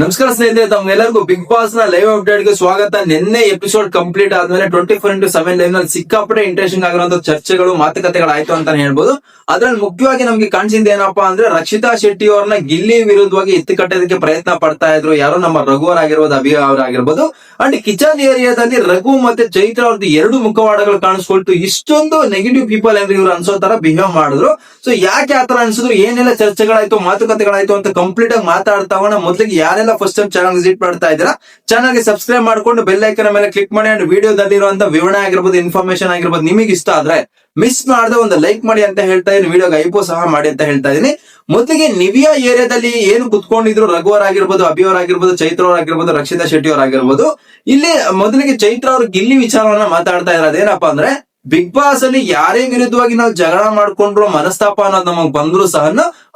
ನಮಸ್ಕಾರ ಸ್ನೇಹಿತರೆ, ತಮ್ಮೆಲ್ಲರಿಗೂ ಬಿಗ್ ಬಾಸ್ನ ಲೈವ್ ಅಪ್ಡೇಟ್ಗೆ ಸ್ವಾಗತ. ನಿನ್ನೆ ಎಪಿಸೋಡ್ ಕಂಪ್ಲೀಟ್ ಆದ್ಮೇಲೆ ಟ್ವೆಂಟಿ ಫೋರ್ ಇಂಟು ಸೆವೆನ್ ಲೈವ್ನಲ್ಲಿ ಸಿಕ್ಕಾಪಟ್ಟೆ ಇಂಟ್ರೆಸ್ಟಿಂಗ್ ಆಗಿರುವಂತ ಚರ್ಚೆಗಳು, ಮಾತುಕತೆಗಳಾಯ್ತು ಅಂತಾನೆ ಹೇಳ್ಬೋದು. ಅದ್ರಲ್ಲಿ ಮುಖ್ಯವಾಗಿ ನಮ್ಗೆ ಕಾಣಿಸಿದ ಏನಪ್ಪಾ ಅಂದ್ರೆ ರಕ್ಷಿತಾ ಶೆಟ್ಟಿ ಅವ್ರನ್ನ ಗಿಲ್ಲಿ ವಿರುದ್ಧವಾಗಿ ಎತ್ತಿ ಕಟ್ಟೋದಕ್ಕೆ ಪ್ರಯತ್ನ ಪಡ್ತಾ ಇದ್ರು. ಯಾರೋ ನಮ್ಮ ರಘುವರ್ ಆಗಿರ್ಬೋದು, ಅಭಿ ಅವರಾಗಿರ್ಬೋದು ಅಂಡ್ ಕಿಚನ್ ಏರಿಯಾದಲ್ಲಿ ರಘು ಮತ್ತೆ ಚೈತ್ರ ಅವ್ರದ್ದು ಎರಡು ಮುಖವಾಡಗಳು ಕಾಣಿಸ್ಕೊಳ್ತು. ಇಷ್ಟೊಂದು ನೆಗೆಟಿವ್ ಪೀಪಲ್ ಅಂದ್ರೆ ಇವ್ರು ಅನ್ಸೋ ತರ ಬಿಹೇವ್ ಮಾಡಿದ್ರು. ಸೊ ಯಾಕೆ ಆತರ ಅನ್ಸಿದ್ರು? ಏನೆಲ್ಲ ಚರ್ಚೆಗಳಾಯ್ತು, ಮಾತುಕತೆಗಳಾಯ್ತು ಅಂತ ಕಂಪ್ಲೀಟ್ ಆಗಿ ಮಾತಾಡ್ತಾ ಮೊದಲಿಗೆ ಮೊದಲಿಗೆ ಯಾರೆಲ್ಲ ಫಸ್ಟ್ ಟೈಮ್ ಚಾನಲ್ ವಿಸಿಟ್ ಮಾಡ್ತಾ ಇದ್ದೀರಾ ಚಾನಲ್ಗೆ ಸಬ್ಸ್ಕ್ರೈಬ್ ಮಾಡ್ಕೊಂಡು ಬೆಲ್ ಐಕನ್ ಮೇಲೆ ಕ್ಲಿಕ್ ಮಾಡಿ ಅಂಡ್ ವಿಡಿಯೋದಲ್ಲಿ ಇರುವಂತ ವಿವರಣೆ ಆಗಿರ್ಬೋದು ಇನ್ಫಾರ್ಮೇಶನ್ ಆಗಿರ್ಬೋದು ನಿಮಗೆ ಇಷ್ಟ ಆದ್ರೆ ಮಿಸ್ ಮಾಡದೆ ಒಂದು ಲೈಕ್ ಮಾಡಿ ಅಂತ ಹೇಳ್ತಾ ಇದೀನಿ ವಿಡಿಯೋಗೆ ಐಪೋ ಸಹ ಮಾಡಿ ಅಂತ ಹೇಳ್ತಾ ಇದೀನಿ ಮೊದಲಿಗೆ ನಿವಿಯಾ ಏರಿಯಾದಲ್ಲಿ ಏನು ಕುತ್ಕೊಂಡಿದ್ರು, ರಘುವರ್ ಆಗಿರ್ಬೋದು ಅಭಿ ಅವ್ರ ಆಗಿರ್ಬೋದು, ಚೈತ್ರ ಅವ್ರ ಆಗಿರ್ಬೋದು, ರಕ್ಷಿತಾ ಶೆಟ್ಟಿ ಅವ್ರ ಆಗಿರ್ಬೋದು, ಇಲ್ಲಿ ಮೊದಲಿಗೆ ಚೈತ್ರ ಅವರು ಗಿಲ್ಲಿ ವಿಚಾರವನ್ನ ಮಾತಾಡ್ತಾ ಇರೋದು ಏನಪ್ಪಾ ಅಂದ್ರೆ, ಬಿಗ್ ಬಾಸ್ ಅಲ್ಲಿ ಯಾರೇ ವಿರುದ್ಧವಾಗಿ ನಾವು ಜಗಳ ಮಾಡ್ಕೊಂಡ್ರು ಮನಸ್ತಾಪ ಅನ್ನೋದು ನಮಗ್ ಬಂದ್ರು ಸಹ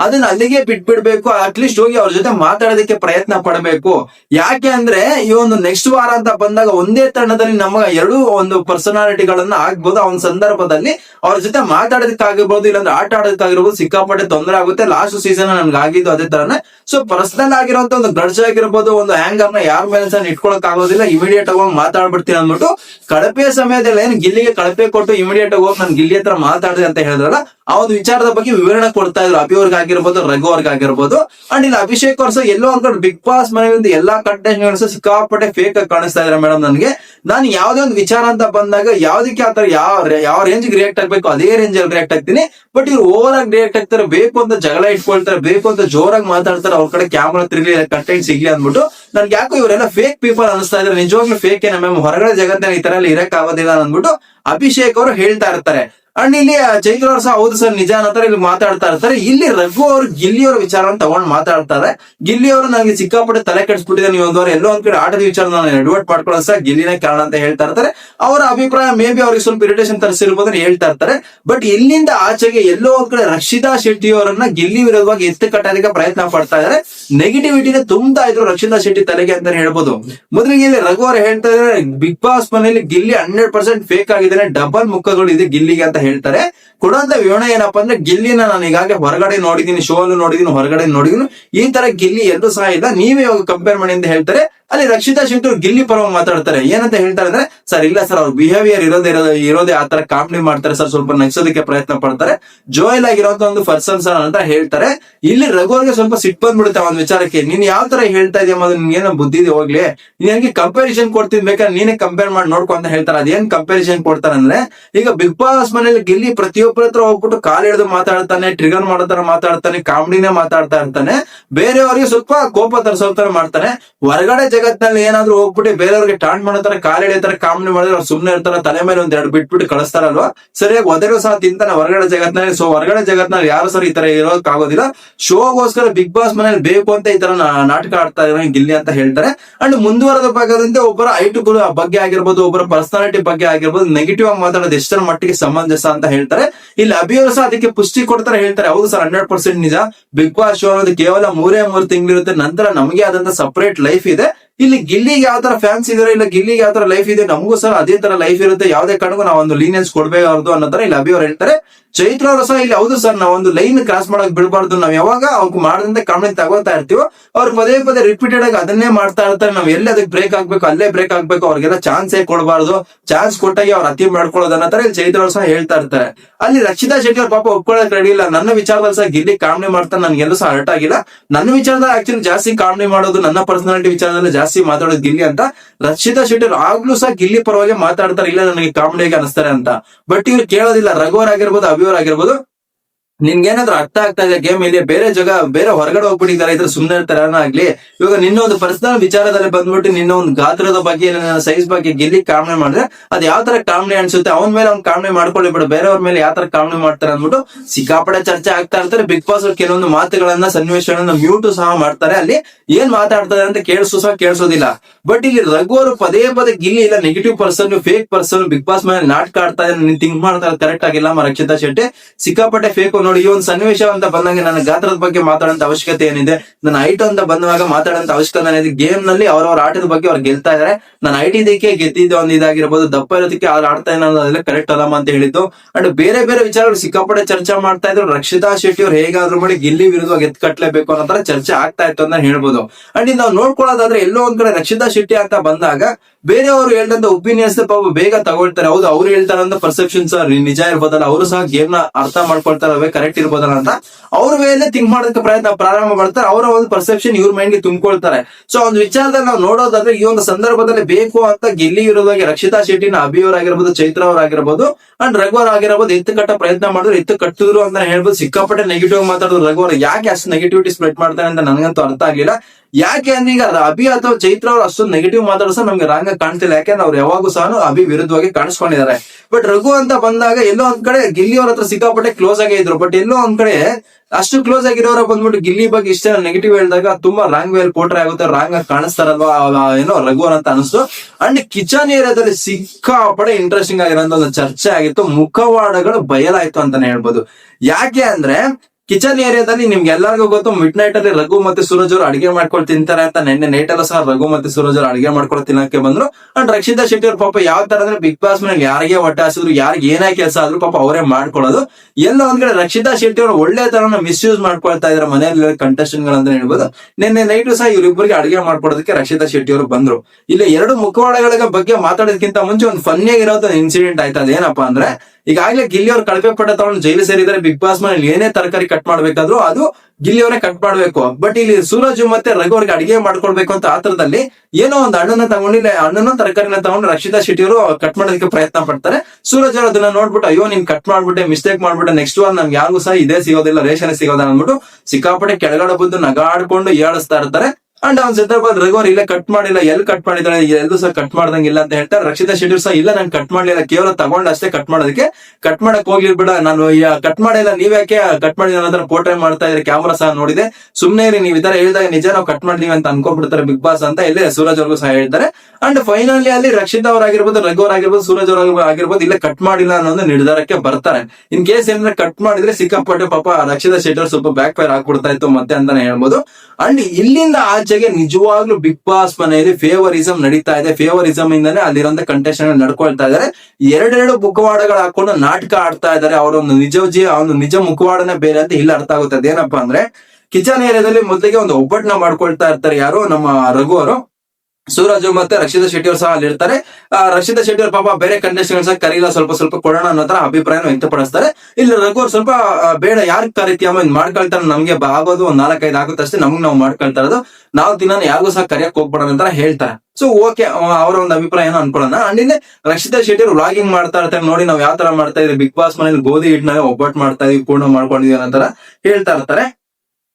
ಅದನ್ನ ಅಲ್ಲಿಗೆ ಬಿಟ್ಬಿಡ್ಬೇಕು ಅಟ್ಲೀಸ್ಟ್ ಹೋಗಿ ಅವ್ರ ಜೊತೆ ಮಾತಾಡೋದಕ್ಕೆ ಪ್ರಯತ್ನ ಪಡಬೇಕು. ಯಾಕೆ ಅಂದ್ರೆ ಈ ಒಂದು ನೆಕ್ಸ್ಟ್ ವಾರ ಅಂತ ಬಂದಾಗ ಒಂದೇ ತಂಡದಲ್ಲಿ ನಮಗ ಎರಡು ಒಂದು ಪರ್ಸನಾಲಿಟಿಗಳನ್ನ ಆಗ್ಬೋದು, ಆ ಸಂದರ್ಭದಲ್ಲಿ ಅವ್ರ ಜೊತೆ ಮಾತಾಡೋದಕ್ಕಾಗಿರ್ಬೋದು, ಇಲ್ಲಾಂದ್ರೆ ಆಟ ಆಡೋದಕ್ಕಾಗಿರ್ಬೋದು ಸಿಕ್ಕಾಪಟ್ಟೆ ತೊಂದರೆ ಆಗುತ್ತೆ. ಲಾಸ್ಟ್ ಸೀಸನ್ ನನ್ಗೆ ಆಗಿದ್ದು ಅದೇ ತರನೇ. ಸೊ ಪರ್ಸನಲ್ ಆಗಿರುವಂತ ಒಂದು ಗ್ರಡ್ಜ್ ಆಗಿರ್ಬೋದು, ಒಂದು ಹ್ಯಾಂಗರ್ನ ಯಾರ ಮೇಲೆ ಸಹ ಇಟ್ಕೊಳಕ್ ಆಗೋದಿಲ್ಲ. ಇಮಿಡಿಯೇಟ್ ಆಗಿ ಮಾತಾಡ್ಬಿಡ್ತೀನಿ ಅಂದ್ಬಿಟ್ಟು ಕಳಪೆ ಸಮಯದಲ್ಲಿ ಏನ್ ಗಿಲ್ಲಿಗೆ ಕಳಪೆ ಕೊಟ್ಟು ಇಮಿಡಿಯೇಟ್ ಆಗಿ ಹೋಗಿ ನಾನು ಗಿಲ್ಲಿ ಹತ್ರ ಮಾತಾಡಿದೆ ಅಂತ ಹೇಳಿದ್ರಲ್ಲ ಆ ಒಂದು ವಿಚಾರದ ಬಗ್ಗೆ ವಿವರಣೆ ಕೊಡ್ತಾ ಇದ್ರು. ಅಭಿ ಅವ್ರಿಗೆ ಆಗಿರ್ಬೋದು, ರಘು ಅವ್ರಿಗೆ ಆಗಿರ್ಬೋದು. ಅಂಡ್ ಇಲ್ಲಿ ಅಭಿಷೇಕ್ ಅವರ್ಸ ಎಲ್ಲೋ ಒಂದ್ ಕಡೆ ಬಿಗ್ ಬಾಸ್ ಮನೆಯಿಂದ ಎಲ್ಲಾ ಕಂಟೆಂಟ್ ಸಹ ಸಿಕ್ಕಾಪಟ್ಟೆ ಫೇಕ್ ಆಗಿ ಕಾಣಿಸ್ತಾ ಇದ್ರೆ ಮೇಡಮ್ ನನಗೆ. ನಾನು ಯಾವ್ದೇ ಒಂದು ವಿಚಾರ ಅಂತ ಬಂದಾಗ ಯಾವ್ದಕ್ಕೆ ಆತರ ಯಾವ ಯಾವ ರೇಂಜ್ ರಿಯಾಕ್ಟ್ ಆಗ್ಬೇಕು ಅದೇ ರೇಂಜ್ ಅಲ್ಲಿ ರಿಯಾಕ್ಟ್ ಆಗ್ತೀನಿ. ಬಟ್ ಇವ್ರು ಓವರ್ ಆಗಿ ರಿಯಾಕ್ಟ್ ಆಗ್ತಾರೆ, ಬೇಕು ಅಂತ ಜಗಳ ಇಟ್ಕೊಳ್ತಾರೆ, ಬೇಕು ಅಂತ ಜೋರಾಗಿ ಮಾತಾಡ್ತಾರೆ, ಅವ್ರ ಕಡೆ ಕ್ಯಾಮ್ರಾ ತಿರ್ಲಿ ಕಂಟೆಂಟ್ ಸಿಗ್ಲಿ ಅಂದ್ಬಿಟ್ಟು ನನ್ಗೆ ಯಾಕೋ ಇವರೆಲ್ಲ ಫೇಕ್ ಪೀಪಲ್ ಅನಿಸ್ತಾ ಇದ್ರೆ. ನಿಜವಾಗ್ಲೂ ಫೇಕ್ ಏನ ಮ್ಯಾಮ್ ಹೊರಗಡೆ ಜಗತ್ತಿನ ಈ ತರ ಇರಕ್ ಆಗೋದಿಲ್ಲ ಅಂದ್ಬಿಟ್ಟು ಅಭಿಷೇಕ್ ಅವರು ಹೇಳ್ತಾ ಇರ್ತಾರೆ. ಅಂಡ್ ಇಲ್ಲಿ ಚೈತ್ರ ಅವ್ರು ಸಹ ಹೌದು ಸರ್, ನಿಜ ಅನ್ನೋ ಇಲ್ಲಿ ಮಾತಾಡ್ತಾ ಇರ್ತಾರೆ. ಇಲ್ಲಿ ರಘು ಅವರು ಗಿಲ್ಲಿಯವರ ವಿಚಾರವನ್ನು ತಗೊಂಡ್ ಮಾತಾಡ್ತಾರೆ. ಗಿಲ್ಲಿ ಅವರು ನನಗೆ ಸಿಕ್ಕಾಪಟ್ಟೆ ತಲೆ ಕೆಡಿಸ್ಬಿಟ್ಟಿದೆ, ನೀವು ಎಲ್ಲೋ ಒಂದ್ ಕಡೆ ಆಟದ ವಿಚಾರ ನಾನು ಎಡವಟ್ ಮಾಡ್ಕೊಳ್ಳೋ ಸಹ ಗಿಲ್ಲಿನೇ ಕಾರಣ ಅಂತ ಹೇಳ್ತಾ ಇರ್ತಾರೆ. ಅವರ ಅಭಿಪ್ರಾಯ ಮೇ ಬಿ ಅವ್ರಿಗೆ ಸ್ವಲ್ಪ ಇರಿಟೇಷನ್ ತರಿಸಿರ್ಬೋದು ಹೇಳ್ತಾ ಇರ್ತಾರೆ. ಬಟ್ ಇಲ್ಲಿಂದ ಆಚೆಗೆ ಎಲ್ಲೋ ಒಂದ್ ಕಡೆ ರಕ್ಷಿತಾ ಶೆಟ್ಟಿ ಅವರನ್ನ ಗಿಲ್ಲಿ ವಿರೋಧವಾಗಿ ಎತ್ತು ಕಟ್ಟೋದಕ್ಕೆ ಪ್ರಯತ್ನ ಪಡ್ತಾ ಇದಾರೆ ನೆಗೆಟಿವಿಟಿನ ತುಂಬಾ ಇದ್ರು ರಕ್ಷಿತಾ ಶೆಟ್ಟಿ ತಲೆಗೆ ಅಂತ ಹೇಳ್ಬೋದು. ಮೊದಲಿಗೆ ಇಲ್ಲಿ ರಘು ಅವರು ಹೇಳ್ತಾ ಇದ್ರೆ ಬಿಗ್ ಬಾಸ್ ಮನೆಯಲ್ಲಿ ಗಿಲ್ಲಿ ಹಂಡ್ರೆಡ್ ಪರ್ಸೆಂಟ್ ಫೇಕ್ ಆಗಿದ್ದಾರೆ ಡಬಲ್ ಮುಖಗಳು ಇದೆ ಗಿಲ್ಲಿಗೆ ಅಂತ ಹೇಳ್ತಾರೆ. ಕೊಡುವಂತ ವಿವರಣೆ ಏನಪ್ಪಾ ಅಂದ್ರೆ ಗಿಲ್ಲಿನ ನಾನು ಈಗಾಗಲೇ ಹೊರಗಡೆ ನೋಡಿದೀನಿ ಶೋ ಅಲ್ಲೂ ನೋಡಿದೀನಿ, ಹೊರಗಡೆ ನೋಡಿದೀನಿ. ಈ ತರ ಗಿಲ್ಲಿ ಎರಡು ಸಹ ಇಲ್ಲ. ನೀವೇ ಇವಾಗ ಕಂಪೇರ್ ಮಾಡಿ ಅಂತ ಹೇಳ್ತಾರೆ. ಅಲ್ಲಿ ರಕ್ಷಿತಾ ಶೆಟ್ಟಿ ಗಿಲ್ಲಿ ಪರವಾಗಿ ಮಾತಾಡ್ತಾರೆ. ಏನಂತ ಹೇಳ್ತಾರೆ ಅಂದ್ರೆ, ಸರ್, ಇಲ್ಲ ಸರ್, ಅವ್ರ ಬಿಹೇವಿಯರ್ ಇರೋದೇ ಇರೋದೇ ಇರೋದೇ ಆ ತರ ಕಾಮಿಡಿ ಮಾಡ್ತಾರೆ ಸರ್, ಸ್ವಲ್ಪ ನಗಿಸೋದಕ್ಕೆ ಪ್ರಯತ್ನ ಪಡ್ತಾರೆ. ಜೋಯಲ್ ಆಗಿರೋಂತ ಒಂದು ಪರ್ಸನ್ ಸರ್ ಅಂತ ಹೇಳ್ತಾರೆ. ಇಲ್ಲಿ ರಘುವರ್ಗೆ ಸ್ವಲ್ಪ ಸಿಟ್ ಬಂದ್ಬಿಡುತ್ತೆ ಒಂದ್ ವಿಚಾರಕ್ಕೆ. ನೀನ್ ಯಾವ ತರ ಹೇಳ್ತಾ ಇದೆಯಮ್ಮ ಅದು ನಿನ್ಗೇನೋ ಬುದ್ಧಿ ಇದೆ, ಹೋಗ್ಲಿ. ನಿನಗೆ ಕಂಪಾರಿಸನ್ ಕೊಡ್ತೀನಿ ಬೇಕಾದ್ರೆ ನೀನೇ ಕಂಪೇರ್ ಮಾಡಿ ನೋಡ್ಕೊ ಅಂತ ಹೇಳ್ತಾರೆ. ಅದೇನ್ ಕಂಪಾರಿಸನ್ ಕೊಡ್ತಾರೆ ಅಂದ್ರೆ, ಈಗ ಬಿಗ್ ಬಾಸ್ ಮನೇಲಿ ಗಿಲ್ಲಿ ಪ್ರತಿಯೊಬ್ಬರ ಹತ್ರ ಹೋಗ್ಬಿಟ್ಟು ಕಾಲ್ ಹಿಡಿದು ಮಾತಾಡ್ತಾನೆ ಟ್ರಿಗರ್ ಮಾಡೋ ತರ ಮಾತಾಡ್ತಾನೆ, ಕಾಮಿಡಿನೇ ಮಾತಾಡ್ತಾ ಇರ್ತಾನೆ. ಬೇರೆಯವರಿಗೆ ಸ್ವಲ್ಪ ಕೋಪ ತರಿಸೋ ತರ ಮಾಡ್ತಾನೆ. ಹೊರಗಡೆ ಜಗತ್ನಲ್ಲಿ ಏನಾದ್ರೂ ಹೋಗ್ಬಿಟ್ಟು ಬೇರೆಯವ್ರಿಗೆ ಟಾಂಟ್ ಮಾಡೋ ತರ, ಕಾಲ್ ಎಳಿತಾರೆ ತರ ಕಾಮಿಡಿ ಮಾಡಿದ್ರೆ ಅವ್ರು ಸುಮ್ನೆ ಇರ್ತಾರೆ, ತಲೆ ಮೇಲೆ ಒಂದ್ ಎರಡು ಬಿಟ್ಬಿಟ್ಟು ಕಳಿಸ್ತಾರಲ್ವಾ? ಸರಿಯಾಗಿ ಒದರೋ ಸಹ ತಿಂತಾನೆ ಹೊರಗಡೆ ಜಗತ್ನಲ್ಲಿ ಸೊ ಹೊರಗಡೆ ಜಗತ್ನಲ್ಲಿ ಯಾರು ಸರ್ ಈ ತರ ಇರೋಕ್ ಆಗೋದಿಲ್ಲ. ಶೋಗೋಸ್ಕರ ಬಿಗ್ ಬಾಸ್ ಮನೇಲಿ ಬೇಕು ಅಂತ ಈ ತರ ನಾಟಕ ಆಡ್ತಾ ಇರೋ ಗಿಲ್ಲಿ ಅಂತ ಹೇಳ್ತಾರೆ. ಅಂಡ್ ಮುಂದುವರೆದ ಭಾಗದಂತೆ ಒಬ್ಬರ ಐಟುಗಳು ಬಗ್ಗೆ ಆಗಿರ್ಬೋದು, ಒಬ್ಬರ ಪರ್ಸನಾಲಿಟಿ ಬಗ್ಗೆ ಆಗಿರ್ಬೋದು ನೆಗೆಟಿವ್ ಆಗಿ ಮಾತಾಡೋದು ಎಷ್ಟರ ಮಟ್ಟಿಗೆ ಸಮಂಜಸ ಅಂತ ಹೇಳ್ತಾರೆ. ಇಲ್ಲಿ ಅಭಿಯವರು ಸಹ ಅದಕ್ಕೆ ಪುಷ್ಟಿ ಕೊಡ್ತಾರೆ, ಹೇಳ್ತಾರೆ, ಹೌದು ಸರ್ ಹಂಡ್ರೆಡ್ ಪರ್ಸೆಂಟ್ ನಿಜ. ಬಿಗ್ ಬಾಸ್ ಶೋ ಅನ್ನೋದು ಕೇವಲ ಮೂರೇ ಮೂರು ತಿಂಗಳಿರುತ್ತೆ. ನಂತರ ನಮಗೆ ಆದಂತ ಸಪರೇಟ್ ಲೈಫ್ ಇದೆ. ಇಲ್ಲಿ ಗಿಲ್ಲಿಗೆ ಯಾವ ತರ ಫ್ಯಾನ್ಸ್ ಇದಾರೆ, ಇಲ್ಲ ಗಿಲ್ಲಿಗೆ ಯಾವ ತರ ಲೈಫ್ ಇದೆ, ನಮಗೂ ಸರ್ ಅದೇ ತರ ಲೈಫ್ ಇರುತ್ತೆ. ಯಾವ್ದೇ ಕಾರಣಕ್ಕೂ ನಾವು ಒಂದು ಲೀನಿಯನ್ಸ್ ಕೊಡ್ಬೇಕಾರ್ದು ಅನ್ನೋ ತರ ಇಲ್ಲಿ ಅಭಿ ಅವ್ರು ಹೇಳ್ತಾರೆ. ಚೈತ್ರ ರಸ ಇಲ್ಲಿ, ಹೌದು ಸರ್ ನಾವು ಒಂದು ಲೈನ್ ಕ್ರಾಸ್ ಮಾಡಕ್ ಬಿಡಬಾರ್ದು. ನಾವ್ ಯಾವಾಗ ಅವ್ರು ಮಾಡದಂತ ಕಾಮೆಂಟ್ ತಗೋತಾ ಇರ್ತೀವೋ ಅವ್ರು ಪದೇ ಪದೇ ರಿಪೀಟೆಡ್ ಆಗಿ ಅದನ್ನೇ ಮಾಡ್ತಾ ಇರ್ತಾರೆ. ನಾವ್ ಎಲ್ಲಿ ಅದಕ್ಕೆ ಬ್ರೇಕ್ ಆಗ್ಬೇಕು ಅಲ್ಲೇ ಬ್ರೇಕ್ ಆಗ್ಬೇಕು ಅವ್ರಿಗೆಲ್ಲ ಏ ಕೊಡಬಾರ್ದು. ಚಾನ್ಸ್ ಕೊಟ್ಟಾಗಿ ಅವ್ರ ಅತಿ ಮಾಡ್ಕೊಳ್ಳೋದನ್ನ ತರ ಇಲ್ಲಿ ಚೈತ್ರ ರಸ ಹೇಳ್ತಾ ಇರ್ತಾರೆ. ಅಲ್ಲಿ ರಕ್ಷಿತಾ ಶೆಟ್ಟಿ ಅವ್ರ ಪಾಪ ಒಪ್ಕೊಳ್ಳಕ್ ರೆಡಿ ಇಲ್ಲ. ನನ್ನ ವಿಚಾರದಲ್ಲಿ ಸಹ ಗಿಲ್ಲಿ ಕಾಮಿಡಿ ಮಾಡ್ತಾನೆ. ನನ್ಗೆಲ್ಲೂ ಸಹ ಹರ್ಟ್ ಆಗಿಲ್ಲ. ನನ್ನ ವಿಚಾರದಲ್ಲಿ ಆಕ್ಚುಲಿ ಜಾಸ್ತಿ ಕಾಮಿಡಿ ಮಾಡೋದು, ನನ್ನ ಪರ್ಸನಾಲಿಟಿ ವಿಚಾರದಲ್ಲಿ ಜಾಸ್ತಿ ಮಾತಾಡೋದು ಗಿಲ್ಲಿ ಅಂತ. ರಕ್ಷಿತಾ ಶೆಟ್ಟಿ ಆಗ್ಲೂ ಸಹ ಗಿಲ್ಲಿ ಪರವಾಗಿ ಮಾತಾಡ್ತಾರೆ. ಇಲ್ಲ, ನನಗೆ ಕಾಮಿಡಿಯಾಗಿ ಅನಿಸ್ತಾರೆ ಅಂತ. ಬಟ್ ಇವ್ರು ಕೇಳೋದಿಲ್ಲ. ರಘುವರ್ ಆಗಿರ್ಬೋದು ಅಭಿವರ್ ಆಗಿರ್ಬೋದು ನಿನ್ಗೇನಾದ್ರೂ ಅರ್ಥ ಆಗ್ತಾ ಇದೆ ಗೇಮ್ ಇಲ್ಲಿ? ಬೇರೆ ಜಾಗ, ಬೇರೆ ಹೊರಗಡೆ ಹೋಗ್ಬಿಟ್ಟಿದ್ದಾರೆ, ಇದ್ರ ಸುಮ್ನೆ ತರನ ಆಗ್ಲಿ? ಇವಾಗ ನಿನ್ನ ಒಂದು ಪರ್ಸನಲ್ ವಿಚಾರದಲ್ಲಿ ಬಂದ್ಬಿಟ್ಟು ನಿನ್ನ ಒಂದು ಗಾತ್ರದ ಬಗ್ಗೆ ಸೈಜ್ ಬಗ್ಗೆ ಗೆಲ್ಲಿ ಕಾಮನೆ ಮಾಡಿದ್ರೆ ಅದ್ ಯಾವ ತರ ಕಾಮನೆ ಅನ್ಸುತ್ತೆ? ಅವನ ಮೇಲೆ ಅವ್ನ್ ಕಾಮನೆ ಮಾಡ್ಕೊಳ್ಳಿ ಬಿಡು. ಬೇರೆಯವ್ರ ಮೇಲೆ ಯಾವ ತರ ಕಾಮನೆ ಮಾಡ್ತಾರೆ ಅಂದ್ಬಿಟ್ಟು ಸಿಕ್ಕಾಪಡೆ ಚರ್ಚೆ ಆಗ್ತಾ ಇರ್ತಾರೆ. ಬಿಗ್ ಬಾಸ್ ಅವ್ರು ಕೆಲವೊಂದು ಮಾತುಗಳನ್ನ, ಸನ್ನಿವೇಶಗಳನ್ನ ಮ್ಯೂಟು ಸಹ ಮಾಡ್ತಾರೆ. ಅಲ್ಲಿ ಏನ್ ಮಾತಾಡ್ತಾರೆ ಅಂತ ಕೇಳಿಸು ಸಹ ಕೇಳಿಸೋದಿಲ್ಲ. ಬಟ್ ಇಲ್ಲಿ ರಘು ಅವರು ಪದೇ ಪದೇ ಗಿಲ್ಲಿ ಇಲ್ಲ negative person fake person Bigg Boss ಮೇಲೆ ನಾಟಕ ಆಡ್ತಾ ಇದ್ದಾರೆ ನೀನ್ ಥಿಂಕ್ ಮಾಡ್ತಾರೆ ಕರೆಕ್ಟ್ ಆಗಿಲ್ಲ ರಕ್ಷಿತಾ ಶೆಟ್ಟಿ. ಸಿಕ್ಕಾಪಟ್ಟೆ ಫೇಕ್ ನೋಡಿ, ಈ ಒಂದು ಸನ್ನಿವೇಶ ಅಂತ ಬಂದಾಗ ನನ್ನ ಗಾತ್ರದ ಬಗ್ಗೆ ಮಾತಾಡೋಂತ ಅವಶ್ಯಕತೆ ಏನಿದೆ, ನನ್ನ ಐಟಿ ಅಂತ ಬಂದಾಗ ಮಾತಾಡೋಂತ ಅವಶ್ಯಕತೆ ಏನಿದೆ ಗೇಮ್ನಲ್ಲಿ ಅವ್ರವ್ರ ಆಟದ ಬಗ್ಗೆ ಅವ್ರು ಗೆಲ್ತಾ ಇದಾರೆ. ನನ್ನ ಐಟಿ ಇದಕ್ಕೆ ಗೆದ್ದಿದ್ದು ಒಂದು ಇದಾಗಿರ್ಬೋದು, ದಪ್ಪ ಇರೋದಕ್ಕೆ ಅವ್ರು ಆಡ್ತಾ ಅನ್ನೋದೆಲ್ಲ ಕರೆಕ್ಟ್ ಅಲ್ಲಮ್ಮ ಅಂತ ಹೇಳಿದ್ದು. ಅಂಡ್ ಬೇರೆ ಬೇರೆ ವಿಚಾರಗಳು ಸಿಕ್ಕಾಪಟ್ಟೆ ಚರ್ಚೆ ಮಾಡ್ತಾ ಇದ್ರು. ರಕ್ಷಿತಾ ಶೆಟ್ಟಿ ಅವ್ರು ಹೇಗಾದ್ರೂ ಮಾಡಿ ಗಿಲ್ಲಿ ವಿರುದ್ಧ ಗೆದ್ ಕಟ್ಲೇಬೇಕು ಅನ್ನೋ ತರ ಚರ್ಚೆ ಆಗ್ತಾ ಇತ್ತು ಅಂತ ಹೇಳ್ಬೋದು. ಅಂಡ್ ನಾವು ನೋಡ್ಕೊಳ್ಳೋದಾದ್ರೆ ಎಲ್ಲೋ ಒಂದ್ ಕಡೆ ರಕ್ಷಿತಾ ಶೆಟ್ಟಿ ಅಂತ ಬಂದಾಗ ಬೇರೆಯವರು ಹೇಳ್ದಂತ ಒಪಿನಿಯನ್ಸ್ ಪಾಪ ಬೇಗ ತಗೊಳ್ತಾರೆ. ಹೌದು, ಅವ್ರು ಹೇಳ್ತಾರ ಪರ್ಸೆಪ್ಷನ್ಸ್ ನಿಜ ಇರ್ಬೋದಲ್ಲ. ಅವರು ಸಹ ಗೇಮ್ನ ಅರ್ಥ ಮಾಡ್ಕೊಳ್ತಾರೆ ಕರೆಕ್ಟ್ ಇರ್ಬೋದಲ್ಲ ಅಂತ ಅವ್ರ ಮೇಲೆ ಥಿಂಕ್ ಮಾಡೋದಕ್ಕೆ ಪ್ರಯತ್ನ ಪ್ರಾರಂಭ ಮಾಡ್ತಾರೆ. ಅವರ ಒಂದು ಪರ್ಸೆಪ್ಷನ್ ಇವ್ರ ಮೈಂಡ್ ತುಂಬಿಕೊಳ್ತಾರೆ. ಸೊ ಒಂದು ವಿಚಾರದಲ್ಲಿ ನಾವು ನೋಡೋದಾದ್ರೆ ಈ ಒಂದು ಸಂದರ್ಭದಲ್ಲಿ ಬೇಕು ಅಂತ ಗೆಲ್ಲಿ ಇರೋದಾಗಿ ರಕ್ಷಿತಾ ಶೆಟ್ಟಿನ ಅಭಿ ಅವರಾಗಿರ್ಬೋದು ಚೈತ್ರ ಅವರಾಗಿರ್ಬೋದು ಅಂಡ್ ರಘುವರ್ ಆಗಿರ್ಬೋದು ಎತ್ತು ಕಟ್ಟ ಪ್ರಯತ್ನ ಮಾಡಿದ್ರು, ಎತ್ತು ಕಟ್ಟಿದ್ರು ಅಂತ ಹೇಳ್ಬೋದು. ಸಿಕ್ಕಾಪಟ್ಟೆ ನೆಗೆಟಿವ್ ಮಾತಾಡೋದು ರಘುವರ್. ಯಾಕೆ ಅಷ್ಟು ನೆಗೆಟಿವಿಟಿ ಸ್ಪ್ರೆಡ್ ಮಾಡ್ತಾರೆ ಅಂತ ನನಗಂತೂ ಅರ್ಥ ಆಗ್ಲಿಲ್ಲ. ಯಾಕೆ ಅಂದ್ರೆ ಈಗ ಅಭಿ ಅಥವಾ ಚೈತ್ರ ಅವ್ರು ಅಷ್ಟೊಂದು ನೆಗೆಟಿವ್ ಮಾತಾಡ್ಸೋ ನಮ್ಗೆ ರಾಂಗ ಕಾಣ್ತಿಲ್ಲ. ಯಾಕೆಂದ್ರೆ ಅವ್ರು ಯಾವಾಗೂ ಸಹ ಅಭಿ ವಿರುದ್ಧವಾಗಿ ಕಾಣಿಸ್ಕೊಂಡಿದ್ದಾರೆ. ಬಟ್ ರಘು ಅಂತ ಬಂದಾಗ ಎಲ್ಲೋ ಒಂದ್ ಕಡೆ ಗಿಲ್ಲಿ ಅವ್ರ ಹತ್ರ ಸಿಕ್ಕಾಪಟ್ಟೆ ಕ್ಲೋಸ್ ಆಗೇ ಇದ್ರು. ಬಟ್ ಎಲ್ಲೋ ಒಂದ್ ಕಡೆ ಅಷ್ಟು ಕ್ಲೋಸ್ ಆಗಿರೋರ ಬಂದ್ಬಿಟ್ಟು ಗಿಲ್ಲಿ ಬಗ್ಗೆ ಇಷ್ಟ ನೆಗೆಟಿವ್ ಹೇಳಿದಾಗ ತುಂಬಾ ರಾಂಗ್ ವೇಲ್ ಪೋಟ್ರೆ ಆಗುತ್ತೆ. ರಾಂಗ್ ಆಗಿ ಕಾಣಿಸ್ತಾರಲ್ವಾ ಏನೋ ರಘು ಅಂತ ಅನಿಸ್ತು. ಅಂಡ್ ಕಿಚನ್ ಏರಿಯಾದಲ್ಲಿ ಸಿಕ್ಕಾಪಡೆ ಇಂಟ್ರೆಸ್ಟಿಂಗ್ ಆಗಿರೋ ಒಂದು ಚರ್ಚೆ ಆಗಿತ್ತು. ಮುಖವಾಡಗಳು ಬಯಲಾಯ್ತು ಅಂತಾನೆ ಹೇಳ್ಬೋದು. ಯಾಕೆ ಅಂದ್ರೆ ಕಿಚನ್ ಏರಿಯಾದಲ್ಲಿ ನಿಮ್ಗೆ ಎಲ್ಲರಿಗೂ ಗೊತ್ತು ಮಿಡ್ ನೈಟ್ ಅಲ್ಲಿ ರಘು ಮತ್ತೆ ಸೂರಜ್ ಅವರು ಅಡಿಗೆ ಮಾಡ್ಕೊಂಡು ತಿಂತಾರೆ ಅಂತ ನಿನ್ನೆ ನೈಟ್ ಅಲ್ಲ ಸಹ ರಘು ಮತ್ತೆ ಸೂರಜ್ ಅವರು ಅಡಿಗೆ ಮಾಡ್ಕೊಂಡು ತಿನ್ನಕ್ಕೆ ಬಂದ್ರು. ಅಂಡ್ ರಕ್ಷಿತಾ ಶೆಟ್ಟಿ ಅವ್ರ ಪಾಪ ಯಾವ ತರ ಅಂದ್ರೆ ಬಿಗ್ ಬಾಸ್ ಮನೇಲಿ ಯಾರಿಗೆ ಒಟ್ಟಾಸಿದ್ರು ಯಾರಿಗೆ ಏನೇ ಕೆಲಸ ಆದ್ರೂ ಪಾಪ ಅವರೇ ಮಾಡ್ಕೊಳ್ಳೋದು. ಎಲ್ಲ ಒಂದ್ ಕಡೆ ರಕ್ಷಿತಾ ಶೆಟ್ಟಿ ಅವರು ಒಳ್ಳೆ ತರನ ಮಿಸ್ಯೂಸ್ ಮಾಡ್ಕೊಳ್ತಾ ಇದ್ರ ಮನೆಯಲ್ಲಿ ಕಂಟೆಸ್ಟೆಂಟ್ ಗಳಂತ ಹೇಳ್ಬೋದು. ನಿನ್ನೆ ನೈಟ್ ಸಹ ಇವ್ರಿಬ್ಬರಿಗೆ ಅಡಿಗೆ ಮಾಡ್ಕೊಡೋದಕ್ಕೆ ರಕ್ಷಿತಾ ಶೆಟ್ಟಿ ಅವರು ಬಂದ್ರು. ಇಲ್ಲಿ ಎರಡು ಮುಖವಾಡಗಳ ಬಗ್ಗೆ ಮಾತಾಡೋದಕ್ಕಿಂತ ಮುಂಚೆ ಒಂದು ಫನ್ನಿಯಾಗಿರೋ ಆಗಿರೋದು ಇನ್ಸಿಡೆಂಟ್ ಆಯ್ತು ಅದೇನಪ್ಪಾ ಅಂದ್ರೆ ಈಗಾಗಲೇ ಗಿಲ್ಲಿ ಅವ್ರು ಕಳಪೆ ಪಟ್ಟ ತಗೊಂಡು ಜೈಲು ಸೇರಿದ್ರೆ ಬಿಗ್ ಬಾಸ್ ಮನೇಲಿ ಏನೇ ತರಕಾರಿ ಕಟ್ ಮಾಡ್ಬೇಕಾದ್ರೂ ಅದು ಗಿಲ್ಲಿ ಅವರೇ ಕಟ್ ಮಾಡ್ಬೇಕು. ಬಟ್ ಇಲ್ಲಿ ಸೂರಜ್ ಮತ್ತೆ ರಘು ಅವ್ರಿಗೆ ಅಡಿಗೆ ಮಾಡ್ಕೊಳ್ಬೇಕು ಅಂತ ಆತರದಲ್ಲಿ ಏನೋ ಒಂದು ಹಣ್ಣನ್ನ ತಗೊಂಡಿಲ್ಲ, ಹಣ್ಣನ್ನು ತರಕಾರಿನ ತಗೊಂಡು ರಕ್ಷಿತಾ ಶೆಟ್ಟಿ ಅವರು ಕಟ್ ಮಾಡೋದಕ್ಕೆ ಪ್ರಯತ್ನ ಪಡ್ತಾರೆ. ಸೂರಜ್ ಅವರು ಅದನ್ನ ನೋಡ್ಬಿಟ್ಟು, ಅಯ್ಯೋ, ನೀನ್ ಕಟ್ ಮಾಡ್ಬಿಟ್ಟೆ ಮಿಸ್ಟೇಕ್ ಮಾಡ್ಬಿಟ್ಟೆ ನೆಕ್ಸ್ಟ್ ವಾರ ನಮ್ಗೆ ಯಾರಿಗೂ ಸಹ ಇದೇ ಸಿಗೋದಿಲ್ಲ, ರೇಷನ್ ಸಿಗೋದಿಲ್ಲ ಅಂದ್ಬಿಟ್ಟು ಸಿಕ್ಕಾಪಟ್ಟೆ ಕೆಳಗಡೆ ಬಂದು ನಗಾಡ್ಕೊಂಡು ಏಳಿಸ್ತಾ ಇರ್ತಾರೆ. ಅಂಡ್ ಅವ್ನ ಸಂದರ್ಭದಲ್ಲಿ ರಘುವರ್ ಇಲ್ಲ ಕಟ್ ಮಾಡಿಲ್ಲ, ಎಲ್ಲಿ ಕಟ್ ಮಾಡಿದಾಳೆ ಎಲ್ಲೂ ಸಹ ಕಟ್ ಮಾಡ್ದಂಗಿಲ್ಲ ಅಂತ ಹೇಳ್ತಾರೆ. ರಕ್ಷಿತಾ ಶೆಟ್ಟಿ ಸಹ ಇಲ್ಲ ನಾನು ಕಟ್ ಮಾಡ್ಲಿಲ್ಲ, ಕೇವಲ ತಗೊಂಡ್ ಅಷ್ಟೇ ಕಟ್ ಮಾಡೋದಕ್ಕೆ ಕಟ್ ಮಾಡಕ್ ಹೋಗಿರ್ಬಿಡ ನಾನು ಕಟ್ ಮಾಡಿಲ್ಲ ನೀವ್ಯಾಕೆ ಕಟ್ ಮಾಡಿದ ಅನ್ನೋ ಪೋರ್ಟ್ರೇ ಮಾಡ್ತಾ ಇದ್ರೆ ಕ್ಯಾಮ್ರಾ ಸಹ ನೋಡಿದೆ. ಸುಮ್ನೆ ಇರಿ, ನೀವು ಈ ಹೇಳಿದಾಗ ನಿಜ, ನಾವು ಕಟ್ ಮಾಡಿದೀವಿ ಅಂತ ಅನ್ಕೊಂಡ್ಬಿಡ್ತಾರೆ ಬಿಗ್ ಬಾಸ್ ಅಂತ ಇಲ್ಲಿ ಸೂರಜ್ ಅವ್ರಿಗೂ ಸಹ ಹೇಳ್ತಾರೆ. ಅಂಡ್ ಫೈನಲಿ ಅಲ್ಲಿ ರಕ್ಷಿತಾ ಅವರಾಗಿರ್ಬೋದು ರಘು ಅವರಾಗಿರ್ಬೋದು ಸೂರಜ್ ಅವ್ರ ಆಗಿರ್ಬೋದು, ಇಲ್ಲ ಕಟ್ ಮಾಡಿಲ್ಲ ಅನ್ನೋ ಒಂದು ನಿರ್ಧಾರಕ್ಕೆ ಬರ್ತಾರೆ. ಇನ್ ಕೇಸ್ ಏನಂದ್ರೆ ಕಟ್ ಮಾಡಿದ್ರೆ ಸಿಕ್ಕಾಪಟ್ಟೆ ಪಾಪ ರಕ್ಷಿತಾ ಶೆಟ್ಟರ್ ಸ್ವಲ್ಪ ಬ್ಯಾಕ್ ಫೈರ್ ಹಾಕ್ಬಿಡ್ತಾ ಇತ್ತು ಮತ್ತೆ ಅಂತಾನೆ ಹೇಳ್ಬೋದು. ಅಂಡ್ ಇಲ್ಲಿಂದ ಆಚೆಗೆ ನಿಜವಾಗ್ಲೂ ಬಿಗ್ ಬಾಸ್ ಮನೆಯಲ್ಲಿ ಫೇವರಿಸಂ ನಡೀತಾ ಇದೆ. ಫೇವರಿಸಂ ಇಂದಾನೆ ಅಲ್ಲಿರೋ ಕಂಟೆಸ್ಟೆಂಟ್ ನಡ್ಕೊಳ್ತಾ ಇದಾರೆ ಎರಡೆರಡು ಮುಖವಾಡಗಳು ಹಾಕೊಂಡು ನಾಟಕ ಆಡ್ತಾ ಇದಾರೆ ಅವರೊಂದು ನಿಜ ಜೀ ಅವನು ನಿಜ ಮುಖವಾಡನೆ ಬೇರೆ ಅಂತ ಇಲ್ಲಿ ಅರ್ಥ ಆಗುತ್ತೆ. ಏನಪ್ಪಾ ಅಂದ್ರೆ ಕಿಚನ್ ಏರಿಯಾದಲ್ಲಿ ಮೊದಲಿಗೆ ಒಂದು ಒಬ್ಬಟ್ಟನ್ನ ಮಾಡ್ಕೊಳ್ತಾ ಇರ್ತಾರೆ ಯಾರು? ನಮ್ಮ ರಘು ಅವರು. ಸೂರಜ್ ಮತ್ತೆ ರಕ್ಷಿತಾ ಶೆಟ್ಟಿ ಅವರು ಸಹ ಅಲ್ಲಿರ್ತಾರೆ. ರಕ್ಷಿತಾ ಶೆಟ್ಟಿ ಅವ್ರ ಪಾಪ ಬೇರೆ ಕಂಟೆಸ್ಟೆಂಟ್ ಸಹ ಕರೀಲ ಸ್ವಲ್ಪ ಸ್ವಲ್ಪ ಕೊಡೋಣ ಅನ್ನೋ ತರ ಅಭಿಪ್ರಾಯನ ವ್ಯಕ್ತಪಡಿಸ್ತಾರೆ. ಇಲ್ಲಿ ರಘು ಅವ್ರು ಸ್ವಲ್ಪ ಬೇಡ, ಯಾರು ಕರಿತೀಯಮ್ಮ ಇದ್ ಮಾಡ್ಕೊಳ್ತಾರೆ, ನಮ್ಗೆ ಆಗೋದು ಒಂದ್ ನಾಲ್ಕೈದು ಆಗುತ್ತೆ ಅಷ್ಟೇ, ನಮ್ಗ್ ನಾವು ಮಾಡ್ಕೊಳ್ತಾ ಇರೋದು. ನಾವು ದಿನ ಯಾರಿಗೂ ಸಹ ಕರಿಯಕ್ ಹೋಗ್ಬೇಡ ಅಂತ ಹೇಳ್ತಾರೆ. ಸೊ ಓಕೆ ಅವರ ಒಂದು ಅಭಿಪ್ರಾಯ ಏನೋ ಅನ್ಕೊಳ್ಳೋಣ ಅಂಡ್ ರಕ್ಷಿತಾ ಶೆಟ್ಟಿ ಅವರು ವ್ಲಾಗಿಂಗ್ ಮಾಡ್ತಾ ಇರ್ತಾರೆ ನೋಡಿ, ನಾವ್ ಯಾವ ತರ ಮಾಡ್ತಾ ಇದ್ವಿ. ಬಿಗ್ ಬಾಸ್ ಮನೇಲಿ ಗೋಧಿ ಹಿಟ್ನಾಗ ಒಬ್ಬಟ್ಟು ಮಾಡ್ತಾ ಇದೀವಿ, ಪೂರ್ಣ ಮಾಡ್ಕೊಂಡಿದೀವಿ ಅನ್ನೋ ತರ ಹೇಳ್ತಾ ಇರ್ತಾರೆ.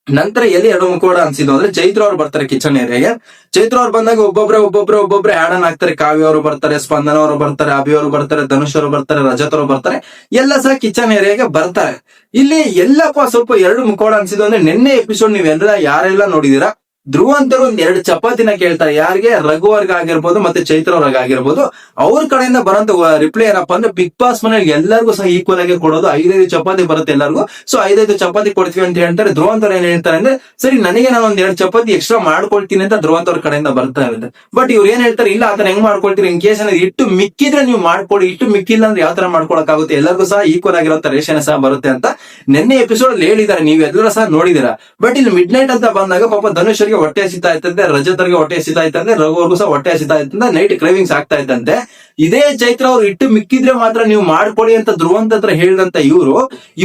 ನಂತರ ಎಲ್ಲಿ ಎರಡು ಮುಖವಾಡ ಅನ್ಸಿದ್ದು ಅಂದ್ರೆ ಚೈತ್ರ ಅವ್ರು ಬರ್ತಾರೆ ಕಿಚನ್ ಏರಿಯಾಗೆ. ಚೈತ್ರ ಅವ್ರು ಬಂದಾಗ ಒಬ್ಬೊಬ್ರೆ ಒಬ್ಬೊಬ್ರೆ ಒಬ್ಬೊಬ್ರೆ ಆಡನ್ ಆಗ್ತಾರೆ. ಕಾವ್ಯ ಅವರು ಬರ್ತಾರೆ, ಸ್ಪಂದನ ಅವರು ಬರ್ತಾರೆ, ಅಭಿ ಅವರು ಬರ್ತಾರೆ, ಧನುಷ್ ಅವರು ಬರ್ತಾರೆ, ರಜತ್ ಅವರು ಬರ್ತಾರೆ. ಎಲ್ಲ ಸಹ ಕಿಚನ್ ಏರಿಯಾಗೆ ಬರ್ತಾರೆ. ಇಲ್ಲಿ ಎಲ್ಲಪ್ಪ ಸ್ವಲ್ಪ ಎರಡು ಮುಖವಾಡ ಅನ್ಸಿದ್ದು ಅಂದ್ರೆ ನಿನ್ನೆ ಎಪಿಸೋಡ್ ನೀವೆಲ್ಲ ಯಾರೆಲ್ಲ ನೋಡಿದೀರಾ ಧ್ರುವಂತರು ಒಂದ್ ಎರಡು ಚಪಾತಿನ ಕೇಳ್ತಾರೆ. ಯಾರಿಗೆ? ರಘು ವರ್ಗ ಆಗಿರ್ಬೋದು ಮತ್ತೆ ಚೈತ್ರ ವರ್ಗ ಆಗಿರ್ಬೋದು. ಅವ್ರ ಕಡೆಯಿಂದ ಬರಂತ ರಿಪ್ಲೈ ಏನಪ್ಪಾ ಅಂದ್ರೆ ಬಿಗ್ ಬಾಸ್ ಮನೆಯಲ್ಲಿ ಎಲ್ಲರಿಗೂ ಸಹ ಈಕ್ವಲ್ ಆಗಿ ಕೊಡೋದು. ಐದೈದು ಚಪಾತಿ ಬರುತ್ತೆ ಎಲ್ಲರಿಗೂ. ಸೊ ಐದೈದು ಚಪಾತಿ ಕೊಡ್ತೀವಿ ಅಂತ ಹೇಳ್ತಾರೆ. ಧ್ರುವಂತರು ಏನ್ ಹೇಳ್ತಾರೆ ಅಂದ್ರೆ, ಸರಿ, ನನಗೆ ನಾನು ಒಂದ್ ಎರಡು ಚಪಾತಿ ಎಕ್ಸ್ಟ್ರಾ ಮಾಡ್ಕೊಳ್ತೀನಿ ಅಂತ ಧ್ರುವಂತವ್ರ ಕಡೆಯಿಂದ ಬರ್ತಾ ಇರುತ್ತೆ. ಬಟ್ ಇವ್ರು ಏನ್ ಹೇಳ್ತಾರೆ, ಇಲ್ಲ ಆತರ ಹೆಂಗ್ ಮಾಡ್ಕೊಳ್ತೀರಿ? ಇನ್ ಕೇಸ್ ಇಟ್ಟು ಮಿಕ್ಕಿದ್ರೆ ನೀವು ಮಾಡ್ಕೊಡಿ. ಇಟ್ಟು ಮಿಕ್ಕಿಲ್ಲ ಅಂದ್ರೆ ಯಾವ ತರ ಮಾಡ್ಕೊಳಕ್ ಆಗುತ್ತೆ ಎಲ್ಲರಿಗೂ ಸಹ ಈಕ್ವಲ್ ಆಗಿರೋ ರೇಷನ್ ಸಹ ಬರುತ್ತೆ ಅಂತ ನಿನ್ನೆ ಎಪಿಸೋಡ್ ಅಲ್ಲಿ ಹೇಳಿದ್ದಾರೆ. ನೀವು ಎಲ್ಲರೂ ಸಹ ನೋಡಿದಿರಾ ಬಟ್ ಇಲ್ಲಿ ಮಿಡ್ ನೈಟ್ ಅಂತ ಬಂದಾಗ ಪಾಪ ಧನುಷ್ ಅವರಿಗೆ ಹೊಟ್ಟೆ ಹಸಿತಾ ಇತ್ತಂತೆ ರಜತರಿಗೆ ಹೊಟ್ಟೆ ಹಸಿತಾ ಇತ್ತಂತೆ, ರಘುವರ್ಗು ಸಹ ಹೊಟ್ಟೆ ಹಸಿತಾ ಇತ್ತಂತೆ ನೈಟ್ ಕ್ರೇವಿಂಗ್ಸ್ ಆಗ್ತಾ ಇತ್ತಂತೆ. ಇದೇ ಚೈತ್ರ ಅವ್ರು ಇಟ್ಟು ಮಿಕ್ಕಿದ್ರೆ ಮಾತ್ರ ನೀವು ಮಾಡ್ಕೊಡಿ ಅಂತ ಧ್ರುವಂತ ಹತ್ರ ಹೇಳಿದಂತ ಇವರು,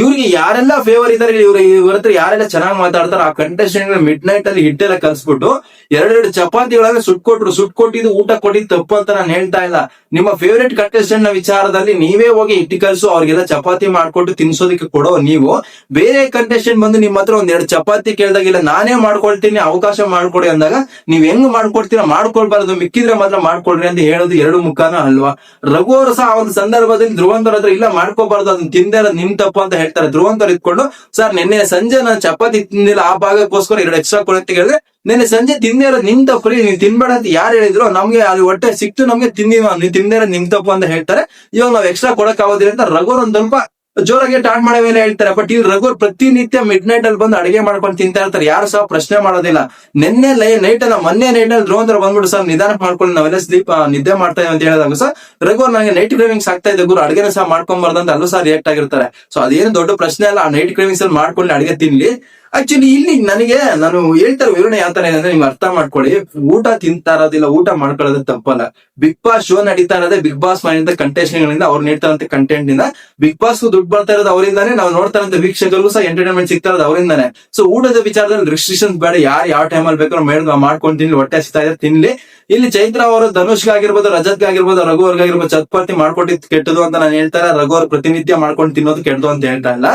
ಇವ್ರಿಗೆ ಯಾರೆಲ್ಲ ಫೇವರ್ ಇದಾರೆ ಇವ್ರ ಇವ್ರ ಹತ್ರ ಯಾರೆಲ್ಲ ಚೆನ್ನಾಗಿ ಮಾತಾಡ್ತಾರೆ ಆ ಕಂಟೆಸ್ಟೆಂಟ್ ಮಿಡ್ ನೈಟ್ ಅಲ್ಲಿ ಹಿಟ್ಟೆಲ್ಲ ಕಲ್ಸ್ಬಿಟ್ಟು ಎರಡೆರಡು ಚಪಾತಿಗಳನ್ನ ಸುಟ್ಕೊಟ್ರು ಸುಟ್ಕೊಟ್ಟಿದ್ದು ಊಟ ಕೊಟ್ಟಿದ್ದು ತಪ್ಪು ಅಂತ ನಾನು ಹೇಳ್ತಾ ಇಲ್ಲ. ನಿಮ್ಮ ಫೇವರೇಟ್ ಕಂಟೆಸ್ಟೆಂಟ್ನ ವಿಚಾರದಲ್ಲಿ ನೀವೇ ಹೋಗಿ ಹಿಟ್ಟು ಕಲ್ಸು, ಅವ್ರಿಗೆಲ್ಲ ಚಪಾತಿ ಮಾಡ್ಕೊಟ್ಟು ತಿನ್ಸೋದಕ್ಕೆ ಕೊಡೋ ನೀವು. ಬೇರೆ ಕಂಟೆಸ್ಟೆಂಟ್ ಬಂದು ನಿಮ್ಮ ಹತ್ರ ಒಂದ್ ಎರಡು ಚಪಾತಿ ಕೇಳ್ದಾಗಿಲ್ಲ ನಾನೇ ಮಾಡ್ಕೊಳ್ತೀನಿ, ಅವಕಾಶ ಮಾಡ್ಕೊಡಿ ಅಂದಾಗ ನೀವ್ ಹೆಂಗ್ ಮಾಡ್ಕೊಡ್ತೀರಾ? ಮಾಡ್ಕೊಳ್ಬಾರದು. ಮಿಕ್ಕಿದ್ರೆ ಮಾತ್ರ ಮಾಡ್ಕೊಳ್ರಿ ಅಂತ ಹೇಳೋದು ಎರಡು ಮುಖಾನ ಅಲ್ವಾ? ರಘು ಅವರು ಸಹ ಆ ಒಂದು ಸಂದರ್ಭದಲ್ಲಿ ಧ್ರುವಂತರ ಹತ್ರ ಇಲ್ಲ ಮಾಡ್ಕೋಬಾರ್ದು ಅದನ್ನ ತಿಂದೇ ನಿಮ್ ತಪ್ಪು ಅಂತ ಹೇಳ್ತಾರೆ. ಧ್ರುವಂತರ ಇಟ್ಕೊಂಡು ಸರ್, ನಿನ್ನೆ ಸಂಜೆ ನಾನು ಚಪಾತಿ ತಿಂದಿಲ್ಲ. ಆ ಭಾಗಕ್ಕೋಸ್ಕರ ಎರಡು ಎಕ್ಸ್ಟ್ರಾ ಕೊಡತ್ತೆ ಹೇಳಿದ್ರೆ, ನಿನ್ನೆ ಸಂಜೆ ತಿಂದೇ ಇರೋದು ನಿಮ್ ತಪ್ಪು ರೀ ನೀವು ತಿನ್ಬೇಡ ಅಂತ ಯಾರು ಹೇಳಿದ್ರು, ನಮ್ಗೆ ಅದು ಹೊಟ್ಟೆ ಸಿಕ್ತು, ನಮ್ಗೆ ತಿಂದಿವ ನೀವು ತಿಂದೇ ಇರೋದು ನಿಮ್ ತಪ್ಪು ಅಂತ ಹೇಳ್ತಾರೆ. ಇವಾಗ ನಾವ್ ಎಕ್ಸ್ಟ್ರಾ ಕೊಡಕ್ ಆಗೋದಿಲ್ಲ ಅಂತ ರಘು ಒಂದ್ ಸ್ವಲ್ಪ ಜೋರಾಗಿ ಟಾಟ್ ಮಾಡೋ ಮೇಲೆ ಹೇಳ್ತಾರೆ. ಬಟ್ ಇಲ್ಲಿ ರಘು ಪ್ರತಿನಿತ್ಯ ಮಿಡ್ ನೈಟ್ ಅಲ್ಲಿ ಬಂದು ಅಡಿಗೆ ಮಾಡ್ಕೊಂಡು ತಿಂತಾ ಇರ್ತಾರೆ. ಯಾರು ಸಹ ಪ್ರಶ್ನೆ ಮಾಡೋದಿಲ್ಲ. ನಿನ್ನೆ ನೈಟ್ ಅಲ್ಲ, ಮೊನ್ನೆ ನೈಟ್ ಅಲ್ಲಿ ಧ್ರುವಂತರ ಬಂದ್ಬಿಟ್ಟು ಸರ್ ನಿಧಾನ ಮಾಡ್ಕೊಂಡು ನಾವೆಲ್ಲ ಸ್ಲೀಪ್ ನಿದ್ದೆ ಮಾಡ್ತಾ ಅಂತ ಹೇಳಿದಾಗ ಸರ್ ರಘು ನನಗೆ ನೈಟ್ ಕ್ರೇವಿಂಗ್ಸ್ ಆಗ್ತಾ ಇದೆ ಗುರು. ಅಡಿಗೆನ ಸಹ ಮಾಡ್ಕೊಂಬಾರ್ದು ಅಲ್ಲೂ ಸಹ ರಿಯಾಕ್ಟ್ ಆಗಿರ್ತಾರೆ. ಸೊ ಅದೇನು ದೊಡ್ಡ ಪ್ರಶ್ನೆ ಅಲ್ಲ. ಆ ನೈಟ್ ಕ್ರೇವಿಂಗ್ಸ್ ಅಲ್ಲಿ ಮಾಡ್ಕೊಂಡು ಅಡಿಗೆ ತಿನ್ಲಿ. ಆಕ್ಚುಲಿ ಇಲ್ಲಿ ನನಗೆ ನಾನು ಹೇಳ್ತಾರೆ ವಿವರಣೆ ಯಾವ ತರ ಏನಂದ್ರೆ ನಿಮ್ಗೆ ಅರ್ಥ ಮಾಡ್ಕೊಳ್ಳಿ. ಊಟ ತಿಂತಾ ಇರೋದಿಲ್ಲ, ಊಟ ಮಾಡ್ಕೊಳ್ಳೋದು ತಪ್ಪಲ್ಲ. ಬಿಗ್ ಬಾಸ್ ಶೋ ನಡೀತಾ ಇರೋದೇ ಬಿಗ್ ಬಾಸ್ ಮಾಡಿದ ಕಂಟೆಸ್ಟೆಂಟ್ ಗಳಿಂದ ಅವ್ರು ನೀಡ್ತಾರಂತ ಕಂಟೆಂಟ್ ಇಂದ. ಬಿಗ್ ಬಾಸ್ ದುಡ್ಡು ಬರ್ತಾ ಇರೋದು ಅವರಿಂದಾನೆ, ನಾವು ನೋಡ್ತಾ ಇರೋ ವೀಕ್ಷಕರಿಗೂ ಸಹ ಎಂಟರ್ಟೈನ್ಮೆಂಟ್ ಸಿಗ್ತಾ ಇರೋದು ಅವರಿಂದಾನೆ. ಸೊ ಊಟದ ವಿಚಾರದಲ್ಲಿ ರಿಸ್ಟ್ರಿಕ್ಷನ್ಸ್ ಬೇಡ, ಯಾರು ಯಾವ ಟೈಮಲ್ಲಿ ಬೇಕಾದ್ರೆ ಮೇಡ್ ಮಾಡ್ಕೊಂಡು ತಿನ್ಲಿ, ಹೊಟ್ಟೆ ಸಿಗ್ತಾ ಇದ್ರೆ ತಿನ್ಲಿ. ಇಲ್ಲಿ ಚೈತ್ರ ಅವರು ಧನುಷ್ಗೆ ಆಗಿರ್ಬೋದು ರಜತ್ ಆಗಿರ್ಬೋದು, ರಘು ಅವ್ರಿಗಾಗಿರ್ಬೋದು ಚತ್ಪಾತಿ ಮಾಡ್ಕೊಟ್ಟಿದ್ ಕೆಟ್ಟದು ಅಂತ ನಾನು ಹೇಳ್ತಾರೆ ರಘು ಅವ್ರು ಪ್ರತಿನಿತ್ಯ ಮಾಡ್ಕೊಂಡು ತಿನ್ನೋದು ಕೆಟ್ಟದು ಅಂತ ಹೇಳ್ತಾ ಇಲ್ಲ.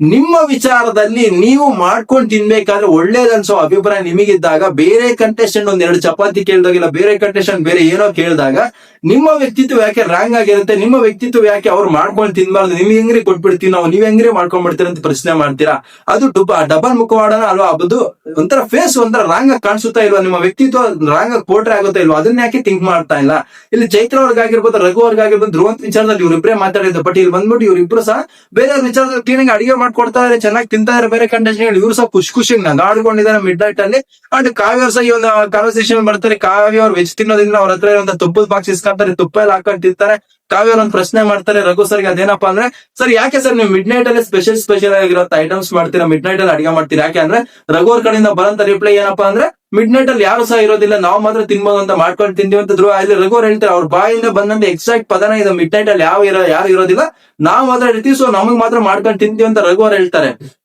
ನಿಮ್ಮ ವಿಚಾರದಲ್ಲಿ ನೀವು ಮಾಡ್ಕೊಂಡು ತಿನ್ಬೇಕಾದ್ರೆ ಒಳ್ಳೇದನ್ಸೋ ಅಭಿಪ್ರಾಯ ನಿಮಗಿದ್ದಾಗ, ಬೇರೆ ಕಂಟೆಸ್ಟೆಂಟ್ ಒಂದ್ ಎರಡು ಚಪಾತಿ ಕೇಳಿದಾಗಿಲ್ಲ, ಬೇರೆ ಕಂಟೆಸ್ಟೆಂಟ್ ಬೇರೆ ಏನೋ ಕೇಳಿದಾಗ ನಿಮ್ಮ ವ್ಯಕ್ತಿತ್ವ ಯಾಕೆ ರಾಂಗ್ ಆಗಿರುತ್ತೆ? ನಿಮ್ಮ ವ್ಯಕ್ತಿತ್ವ ಯಾಕೆ ಅವ್ರು ಮಾಡ್ಕೊಂಡು ತಿನ್ಬಾರ್ದು? ನಿಮ್ಗೆ ಹೆಂಗ್ರಿ ಕೊಟ್ಬಿಡ್ತೀವಿ ನಾವು? ನೀವ್ ಹೆಂಗ್ರಿ ಮಾಡ್ಕೊಂಡ್ಬಿಡ್ತೀರ ಅಂತ ಪ್ರಶ್ನೆ ಮಾಡ್ತೀರಾ? ಅದು ಡಬಲ್ ಮುಖವಾಡನ ಅಲ್ವಾ? ಅದು ಒಂಥರ ಫೇಸ್ ಒಂಥರ ರಾಂಗ್ ಆಗಿ ಕಾಣಿಸುತ್ತಾ ಇಲ್ವಾ? ನಿಮ್ಮ ವ್ಯಕ್ತಿತ್ವ ರಾಂಗ್ ಆಗಿ ಪೋಟ್ರೆ ಆಗುತ್ತಾ ಇಲ್ವಾ? ಅದನ್ನ ಯಾಕೆ ಥಿಂಕ್ ಮಾಡ್ತಾ ಇಲ್ಲ? ಇಲ್ಲಿ ಚೈತ್ರ ಅವ್ರಿಗಾಗಿರ್ಬೋದು, ರಘು ಅವ್ರಿಗಾಗಿರ್ಬೋದು, ಧ್ರುವಂತ ವಿಚಾರದಲ್ಲಿ ಇವ್ರಿಬ್ರೇ ಮಾತಾಡಿದ್ರು ಬಟ್ ಇಲ್ಲಿ ಬಂದ್ಬಿಟ್ಟು ಇವ್ರಿಬ್ರು ಸಹ ಬೇರೆ ವಿಚಾರದಲ್ಲಿ ಕ್ಲೀನಿಂಗ್ ಅಡಿಗೆ ಮಾಡ್ಕೊಡ್ತಾ ಇದಾರೆ. ಚೆನ್ನಾಗಿ ತಿಂತಾ ಇದಾರೆ ಬೇರೆ ಕಂಡೀಷನ್ ಇವ್ರು ಸಹ ಖುಷಿ ಖುಷಿಗೆ ನಗಾಡ್ಕೊಂಡಿದ್ದಾರೆ ಮಿಡ್ ನೈಟ್ ಅಲ್ಲಿ. ಅಂಡ್ ಕಾವ್ಯ ಸಹ ಈ ಒಂದು ಕಾನ್ವರ್ಸೇಷನ್ ಬರ್ತಾರೆ. ಕಾವ್ಯ ಅವ್ರು ವೆಜ್ ತಿನ್ನೋದ್ರಿಂದ ಅವ್ರ ಹತ್ರ ಇರುವಂತ ತುಪ್ಪದ ಬಾಕ್ಸ್ ಇಸ್ಕೊಂತಾರೆ ತುಪ್ಪ ಎಲ್ಲ ಹಾಕೊಂಡಿರ್ತಾರೆ ಕಾವ್ಯ ಒಂದ್ ಪ್ರಶ್ನೆ ಮಾಡ್ತಾರೆ. ರಘು ಸರ್ಗೆ ಅದೇನಪ್ಪ ಅಂದ್ರೆ, ಸರ್, ಯಾಕೆ ಸರ್ ನೀವು ಮಿಡ್ ನೈಟ್ ಅಲ್ಲಿ ಸ್ಪೆಷಲ್ ಸ್ಪೆಷಲ್ ಆಗಿರೋ ಐಟಮ್ಸ್ ಮಾಡ್ತೀರಾ? ಮಿಡ್ ನೈಟ್ ಅಲ್ಲಿ ಅಡಿಗೆ ಮಾಡ್ತೀರಾ? ಯಾಕೆ ಅಂದ್ರೆ, ರಘು ಅವ್ರ ಕಡೆಯಿಂದ ಬರಂತ ರಿಪ್ಲೈ ಏನಪ್ಪಾ ಅಂದ್ರೆ ಮಿಡ್ ನೈಟ್ ಅಲ್ಲಿ ಯಾರು ಸಹ ಇರೋದಿಲ್ಲ. ನಾವು ಮಾತ್ರ ತಿನ್ಬೋದು ಅಂತ ಮಾಡ್ಕೊಂಡು ತಿಂದಿವಿ ಅಂತ ಧ್ರುವ ಅಲ್ಲಿ ರಘು ಹೇಳ್ತಾರೆ. ಅವ್ರ ಬಾಯಿಂದ ಬಂದಂತ ಎಕ್ಸಾಕ್ಟ್ ಪದನ ಇದೆ. ಮಿಡ್ ನೈಟ್ ಅಲ್ಲಿ ಯಾವ ಇರೋ, ಯಾರು ಇರೋದಿಲ್ಲ. ನಾವು ಮಾತ್ರ ಇರ್ತೀವಿ ಸೊ ನಮಗ್ ಮಾತ್ರ ಮಾಡ್ಕೊಂಡು ತಿಂತೀವಿ ಅಂತ ರಘು ಅವ್ರು ಹೇಳ್ತಾರೆ.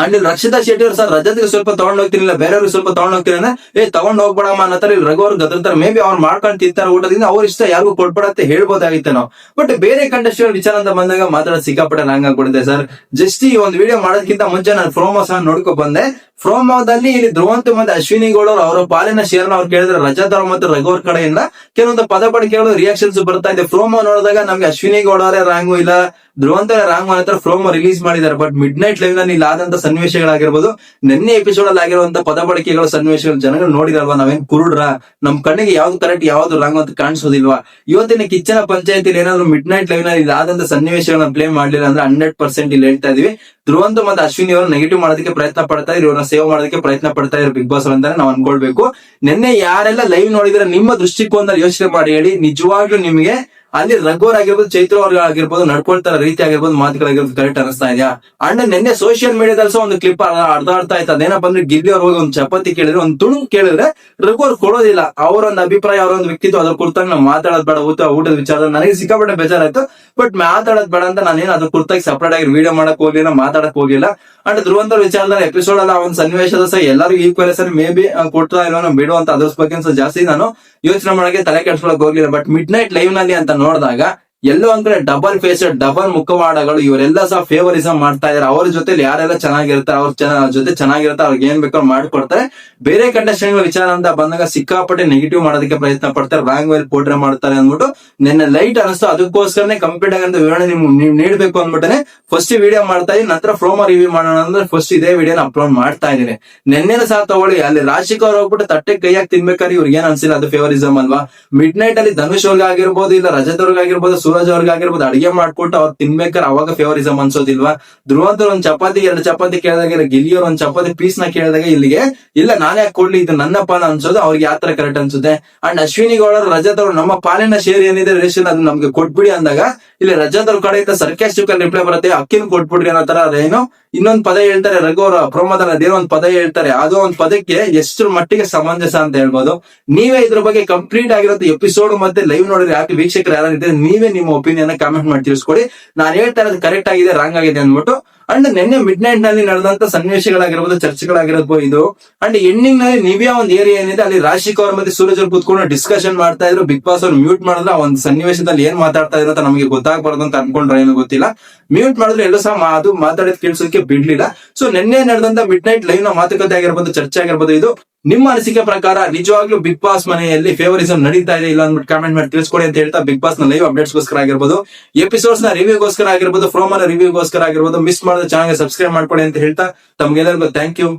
ಅಂಡ್ ಇಲ್ಲಿ ರಕ್ಷಿತಾ ಶೆಟ್ಟಿ ಅವ್ರು ಸರ್ ರಜತ್ಗೆ ಸ್ವಲ್ಪ ತಗೊಂಡ್ ಹೋಗ್ತಿರ್ಲಿಲ್ಲ, ಬೇರೆಯವ್ರಿಗೆ ಸ್ವಲ್ಪ ತಗೊಂಡ್ ಹೋಗ್ತೀನಿ ಅಂದ್ರೆ, ಏ, ತಗೊಂಡ್ ಹೋಗ್ಬೇಡಮ್ಮ ಅನ್ನತ್ತಾರೆ ಇಲ್ಲಿ ರಘು ಅವ್ರು ಗದರ್ತಾರೆ. ಮೇ ಬಿ ಅವ್ರು ಮಾಡ್ಕೊಂಡು ತಿಂತಾರೆ ಊಟದಿಂದ, ಅವ್ರ ಇಷ್ಟ ಯಾರಿಗೂ ಕೊಡ್ಬೇಡತ್ತೆ ಹೇಳ್ಬೋದಾಗಿತ್ತು ನಾವು. ಬಟ್ ಬೇರೆ ಕಂಟೆಸ್ಟೆಂಟ್ ವಿಚಾರ ಅಂತ ಬಂದಾಗ ಮಾತಾಡೋದು ಸಿಕ್ಕಾಪಟ್ಟೆ ನಂಗೆ ಕೊಡುತ್ತೆ ಸರ್. ಜಸ್ಟ್ ಈ ಒಂದು ವಿಡಿಯೋ ಮಾಡೋದಕ್ಕಿಂತ ಮುಂಚೆ ನಾನು ಪ್ರೋಮೋ ಸಹ ನೋಡ್ಕೊ ಬಂದೆ. ಪ್ರೋಮೋದಲ್ಲಿ ಇಲ್ಲಿ ಧ್ರುವಂತ ಮತ್ತೆ ಅಶ್ವಿನಿ ಗೌಡರು ಅವ್ರು ಪಾಲಿನ ಶೇರ್ನ ಅವ್ರು ಕೇಳಿದ್ರೆ ರಜಾ ಅವ್ರ ಮತ್ತು ರಘುವರ್ ಕಡೆಯಿಂದ ಕೆಲವೊಂದು ಪದ ಪಡಿಕೆಗಳು ರಿಯಾಕ್ಷನ್ಸ್ ಬರ್ತಾ ಇದೆ. ಪ್ರೋಮೋ ನೋಡಿದಾಗ ನಮ್ಗೆ ಅಶ್ವಿನಿ ಗೌಡ ರಾಂಗು ಇಲ್ಲ ಧ್ರುವಂತ ರಾಂಗ್ ಹತ್ರ ಪ್ರೋಮೋ ರಿಲೀಸ್ ಮಾಡಿದ್ದಾರೆ. ಬಟ್ ಮಿಡ್ ನೈಟ್ ಲೈವ್ನಲ್ಲಿ ಆದಂತ ಸನ್ನಿವೇಶಗಳಾಗಿರ್ಬೋದು, ನಿನ್ನೆ ಎಪಿಸೋಡ್ ಅಲ್ಲಿ ಆಗಿರುವಂತ ಪದ ಬಳಕೆಗಳು ಸನ್ನಿವೇಶಗಳು ಜನಗಳು ನೋಡಿದಲ್ವಾ ನಾವೇನ್ ಕುರುಡ್ರ? ನಮ್ ಕಣ್ಣಿಗೆ ಯಾವ್ದು ಕರೆಕ್ಟ್ ಯಾವ್ದು ರಾಂಗ್ ಅಂತ ಕಾಣಿಸೋದಿಲ್ವಾ? ಇವತ್ತಿನ ಕಿಚ್ಚನ ಪಂಚಾಯತಿ ಏನಾದ್ರು ಮಿಡ್ ನೈಟ್ ಲೈವ್ನಲ್ಲಿ ಆದಂತ ಸನ್ನಿವೇಶಗಳನ್ನ ಪ್ಲೇ ಮಾಡ್ಲಿಲ್ಲ ಅಂದ್ರೆ ಹಂಡ್ರೆಡ್ ಪರ್ಸೆಂಟ್ ಇಲ್ಲಿ ಹೇಳ್ತಾ ಇದೀವಿ. ಧ್ರುವಂತ ಮತ್ತೆ ಅಶ್ವಿನಿ ಅವರು ನೆಗೆಟಿವ್ ಮಾಡೋದಕ್ಕೆ ಪ್ರಯತ್ನ ಪಡ್ತಾ ಇವ್ರನ್ನ ಸೇವ್ ಮಾಡೋದಕ್ಕೆ ಪ್ರಯತ್ನ ಪಡ್ತಾ ಇರೋ ಬಿಗ್ ಬಾಸ್ ಅಂತಾನೆ ನಾವು ಅನ್ಕೊಳ್ಬೇಕು. ನಿನ್ನೆ ಯಾರೆಲ್ಲ ಲೈವ್ ನೋಡಿದ್ರೆ ನಿಮ್ಮ ದೃಷ್ಟಿಕೋನದಲ್ಲಿ ಯೋಚನೆ ಮಾಡಿ ಹೇಳಿ, ನಿಜವಾಗ್ಲೂ ನಿಮಗೆ ಅಲ್ಲಿ ರಘುವರ್ ಆಗಿರ್ಬೋದು, ಚೈತ್ರ ಅವ್ರ ಆಗಿರ್ಬೋದು ನಡ್ಕೊಳ್ತಾರ ರೀತಿ ಆಗಿರ್ಬೋದು ಮಾತುಗಳಾಗಿರ್ಬೋದು ಕರೆಕ್ಟ್ ಅನಿಸ್ತಾ ಇದೆಯಾ? ಅಣ್ಣ, ನಿನ್ನೆ ಸೋಷಿಯಲ್ ಮೀಡಿಯಾದಲ್ಲಿ ಸಹ ಒಂದು ಕ್ಲಿಪ್ ಅರ್ಧ ಅರ್ಥ ಆಯ್ತು. ಅದೇನಪ್ಪ ಅಂದ್ರೆ ಗಿಲ್ಲಿ ಅವ್ರ ಹೋಗಿ ಒಂದು ಚಪಾತಿ ಕೇಳಿದ್ರೆ, ಒಂದು ತುಣು ಕೇಳಿದ್ರೆ ರಘು ಅವ್ರು ಕೊಡೋದಿಲ್ಲ. ಅವರೊಂದು ಅಭಿಪ್ರಾಯ, ಅವರೊಂದು ವ್ಯಕ್ತಿತ್ವ, ಅದ್ರ ಕುರ್ತಾಗ್ ನಾವು ಮಾತಾಡೋದ್ ಬೇಡ, ಊಟ ಊಟದ ವಿಚಾರ ನನಗೆ ಸಿಕ್ಕಾಪಟ್ಟೆ ಬೇಜಾರಾಯ್ತು. ಬಟ್ ಮಾತಾಡೋದ್ ಬೇಡ ಅಂತ ನಾನೇನು ಅದ್ರ ಕುರ್ತಾಗಿ ಸಪರೇಟ್ ಆಗಿ ವಿಡಿಯೋ ಮಾಡಕ್ ಹೋಗಿಲ್ಲ ಮಾತಾಡಕ್ ಹೋಗಿಲ್ಲ ಅಂಡ್ ಧ್ರುವಂತರ ವಿಚಾರದಲ್ಲಿ ಎಪಿಸೋಡ್ ಅಲ್ಲ ಒಂದು ಸನ್ನಿವೇಶದ ಸಹ ಎಲ್ಲರೂ ಈಕ್ವಲ್ ಸರಿ. ಮೇ ಬಿ ಕೊಡ್ತಾ ಇರೋ ಬಿಡು ಅಂತ ಅದ್ರ ಬಗ್ಗೆ ಜಾಸ್ತಿ ನಾನು ಯೋಚನೆ ಮಾಡಕ್ಕೆ ತಲೆ ಕೆಡ್ಸ್ಕೊಳಕ್ ಹೋಗಿಲ್ಲ ಬಟ್ ಮಿಡ್ ನೈಟ್ ಲೈವ್ನಲ್ಲಿ ಅಂತ ನೋಡಿದಾಗ ಎಲ್ಲೋ ಅಂದ್ರೆ ಡಬಲ್ ಫೇಸ್ ಡಬಲ್ ಮುಖವಾಡಗಳು, ಇವರೆಲ್ಲ ಸಹ ಫೇವರಿಸಂ ಮಾಡ್ತಾ ಇದಾರೆ. ಅವ್ರ ಜೊತೆ ಯಾರೆಲ್ಲ ಚೆನ್ನಾಗಿರ್ತಾರೆ, ಅವ್ರ ಜೊತೆ ಚೆನ್ನಾಗಿರ್ತಾರೆ, ಅವ್ರಿಗೆ ಏನ್ ಬೇಕೋ ಮಾಡ್ಕೊಡ್ತಾರೆ. ಬೇರೆ ಕಂಟೆಸ್ಟೆಂಟ್ ವಿಚಾರ ಅಂತ ಬಂದಾಗ ಸಿಕ್ಕಾಪಟ್ಟೆ ನೆಗೆಟಿವ್ ಮಾಡೋದಕ್ಕೆ ಪ್ರಯತ್ನ ಪಡ್ತಾರೆ. ರಾಂಗ್ ವೇಲ್ ಪೋಟ್ರೆ ಮಾಡ್ತಾರೆ ಅಂದ್ಬಿಟ್ಟು ನಿನ್ನೆ ಲೈಟ್ ಅನಿಸ್ತು. ಅದಕ್ಕೋಸ್ಕರನೇ ಕಂಪ್ಲೀಟ್ ಆಗಂತ ವಿವರಣೆ ನೀವು ನೀಡ್ಬೇಕು ಅಂದ್ಬಿಟ್ಟನೆ. ಫಸ್ಟ್ ವಿಡಿಯೋ ಮಾಡ್ತಾ ಇದೀನಿ ನಂತರ ಪ್ರೋಮೋ ರಿವ್ಯೂ ಮಾಡೋಣ ಅಂದ್ರೆ ಫಸ್ಟ್ ಇದೇ ವಿಡಿಯೋನ ಅಪ್ಲೋಡ್ ಮಾಡ್ತಾ ಇದೀನಿ ನಿನ್ನೆ ಸಹ ತಗೊಳ್ಳಿ. ಅಲ್ಲಿ ರಾಶಿಕ್ ಅವ್ರು ಹೋಗ್ಬಿಟ್ಟು ತಟ್ಟೆ ಕೈಯಾಗಿ ತಿನ್ಬೇಕಾದ್ರೆ ಇವ್ರಿಗೆ ಏನ್ ಅನ್ಸಿಲ್ಲ? ಅದು ಫೇವರಿಸಮ್ ಅಲ್ವಾ? ಮಿಡ್ ನೈಟ್ ಅಲ್ಲಿ ಧನುಷ್ ಅವ್ರಿಗೆ ಆಗಿರ್ಬೋದು ಇಲ್ಲ ರಜತ್ ಅವ್ರಿಗೆ ಆಗಿರ್ಬೋದು ಸೂರಜ್ ಅವ್ರಿಗೆ ಆಗಿರ್ಬೋದು, ಅಡಿಗೆ ಮಾಡ್ಕೊಟ್ಟು ಅವ್ರು ತಿನ್ಬೇಕಾರೆ ಅವಾಗ ಫೇವರಿಸಮ್ ಅನ್ಸೋದಿಲ್ವಾ? ಧ್ರುವಂತರ್ ಒಂದ್ ಚಪಾತಿ, ಎರಡು ಚಪಾತಿ ಕೇಳಿದಾಗ, ಇಲ್ಲ ಗಿಲಿಯವ್ರ ಒಂದ್ ಚಪಾತಿ ಪೀಸ್ನ ಕೇಳಿದಾಗ ಇಲ್ಲಿಗೆ, ಇಲ್ಲ ನಾನೇ ಕೊಡ್ಲಿ, ಇದು ನನ್ನ ಪಾಲ ಅನ್ಸೋದು, ಅವ್ರಿಗೆ ಯಾತ್ರ ತರ ಕರೆಕ್ಟ್ ಅನ್ಸುತ್ತೆ? ಅಂಡ್ ಅಶ್ವಿನಿ ಗೌಡರು, ರಜತ್ ಅವರು ನಮ್ಮ ಪಾಲಿನ ಶೇರ್ ಏನಿದೆ ರೇಷನ್ ಅದು ನಮ್ಗೆ ಕೊಟ್ಬಿಡಿ ಅಂದಾಗ, ಇಲ್ಲಿ ರಜತ್ ಅವ್ರ ಕಡೆಯಿಂದ ಸರ್ಕಾಸ್ಟಿಕ್ ರಿಪ್ಲೈ ಬರುತ್ತೆ, ಅಕ್ಕಿನ ಕೊಟ್ಬಿಡ್ರಿ ಅನ್ನೋ ತರ ಅದೇನು ಇನ್ನೊಂದ್ ಪದ ಹೇಳ್ತಾರೆ ರಘು ಅವರ ಪ್ರೋಮೋದಲ್ಲಿ ಒಂದು ಒಂದ್ ಪದ ಹೇಳ್ತಾರೆ. ಅದು ಒಂದ್ ಪದಕ್ಕೆ ಎಷ್ಟು ಮಟ್ಟಿಗೆ ಸಮಂಜಸ ಅಂತ ಹೇಳ್ಬೋದು. ನೀವೇ ಇದ್ರ ಬಗ್ಗೆ ಕಂಪ್ಲೀಟ್ ಆಗಿರೋದು ಎಪಿಸೋಡ್ ಮತ್ತೆ ಲೈವ್ ನೋಡಿದ್ರೆ ಯಾಕೆ ವೀಕ್ಷಕರು ಯಾರಿದ್ರೆ ನೀವೇ ನಿಮ್ಮ ಒಪಿನಿಯನ್ ಕಾಮೆಂಟ್ ಮಾಡಿ ತಿಳಿಸ್ಕೊಡಿ. ನಾನು ಹೇಳ್ತಾ ಇರೋದು ಕರೆಕ್ಟ್ ಆಗಿದೆ ರಾಂಗ್ ಆಗಿದೆ ಅಂದ್ಬಿಟ್ಟು ಅಂಡ್ ನಿನ್ನೆ ಮಿಡ್ ನೈಟ್ನಲ್ಲಿ ನಡೆದಂತ ಸನ್ನಿವೇಶಗಳಾಗಿರ್ಬೋದು, ಚರ್ಚೆಗಳಾಗಿರ್ಬೋದು ಇದು. ಅಂಡ್ ಎಂಡಿಂಗ್ನಲ್ಲಿ ನಿವ್ಯಾ ಒಂದ್ ಏರಿಯಾ ಏನಿದೆ, ಅಲ್ಲಿ ರಾಶಿ ಕೌರ್ ಮತ್ತೆ ಸೂರಜ್ ಅವ್ರು ಕುತ್ಕೊಂಡು ಡಿಸ್ಕಷನ್ ಮಾಡ್ತಾ ಇದ್ರು. ಬಿಗ್ ಬಾಸ್ ಅವ್ರು ಮ್ಯೂಟ್ ಮಾಡಿದ್ರೆ ಆ ಒಂದು ಸನ್ನಿವೇಶದಲ್ಲಿ ಏನ್ ಮಾತಾಡ್ತಾ ಇದ್ರು ಅಂತ ನಮಗೆ ಗೊತ್ತಾಗಬಾರ್ದು ಅಂತ ಅನ್ಕೊಂಡ್ರೆ ಏನು ಗೊತ್ತಿಲ್ಲ. ಮ್ಯೂಟ್ ಮಾಡಿದ್ರೆ ಎಲ್ಲೂ ಸಹ ಅದು ಮಾತಾಡಿದ್ ಕೇಳಿಸೋದಕ್ಕೆ ಬಿಡ್ಲಿಲ್ಲ. ಸೊ ನಿನ್ನೆ ನಡೆದಂತ ಮಿಡ್ ನೈಟ್ ಲೈವ್ನ ಮಾತುಕತೆ ಆಗಿರ್ಬೋದು, ಚರ್ಚೆ ಆಗಿರ್ಬೋದು ಇದು. ನಿಮ್ಮ ಅನಿಸಿಕೆ ಪ್ರಕಾರ ನಿಜವಾಗ್ಲೂ ಬಿಗ್ ಬಾಸ್ ಮನೆಯಲ್ಲಿ ಫೇವರಿಸಂ ನಡೀತಾ ಇದೆ ಇಲ್ಲ ಅಂದ್ಬಿಟ್ಟು ಕಾಮೆಂಟ್ ಮಾಡಿ, ತಿಳಿಸ್ಕೊಡಿ ಅಂತ ಹೇಳ್ತಾ ಬಿಗ್ ಬಾಸ್ನ ಲೈವ್ ಅಪ್ಡೇಟ್ಸ್ ಗೋಸ್ಕರ ಆಗಿರ್ಬೋದು. ಎಪಿಸೋಡ್ಸ್ನ ರಿವ್ಯೂಗೋಸ್ಕರ ಆಗಿರ್ಬೋದು ರಿವ್ಯೂ ರಿವ್ಯೂಗೋಸ್ಕರ ಆಗಿರ್ಬೋದು ಮಿಸ್ ಮಾಡಿದ ಚಾನಲ್ ಸಬ್ಸ್ಕ್ರೈಬ್ ಮಾಡ್ಕೊಳ್ಳಿ ಅಂತ ಹೇಳ್ತಾ ತಮ್ಗೆಲ್ಲರಿಗೂ ಥ್ಯಾಂಕ್ ಯು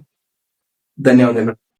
ಧನ್ಯವಾದಗಳು.